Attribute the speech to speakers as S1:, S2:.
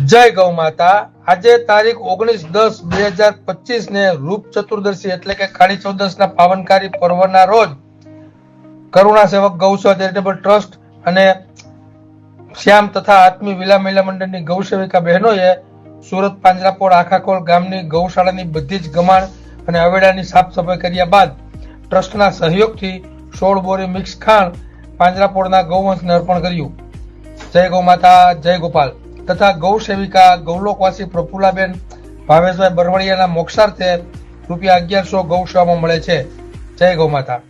S1: જય ગૌ માતા. આજે તારીખ ઓગણીસ દસ બે હજાર પચીસ ને રૂપ ચતુર્દશી એટલે કે કાળી ચૌદશ ના પાવનકારી પર્વના રોજ કરુણા સેવક ગૌસેવા ચેરિટેબલ ટ્રસ્ટ અને શ્યામ તથા આત્મી વિલા મહિલા મંડળની ગૌ સેવિકા બહેનોએ સુરત પાંજરાપોળ આખાકોલ ગામની ગૌશાળાની બધી જ ગમાણ અને અવેડાની સાફ સફાઈ કર્યા બાદ ટ્રસ્ટના સહયોગથી સોળ બોરી મિક્સ ખાંડ પાંજરાપોળના ગૌવંશને અર્પણ કર્યું. જય ગૌ માતા, જય ગોપાલ. તથા ગૌ સેવિકા ગૌલોકવાસી પ્રફુલાબેન ભાવેશભાઈ બરવળિયાના મોક્ષાર્થે રૂપિયા અગિયારસો ગૌ સેવામાં મળે છે. જય ગૌ માતા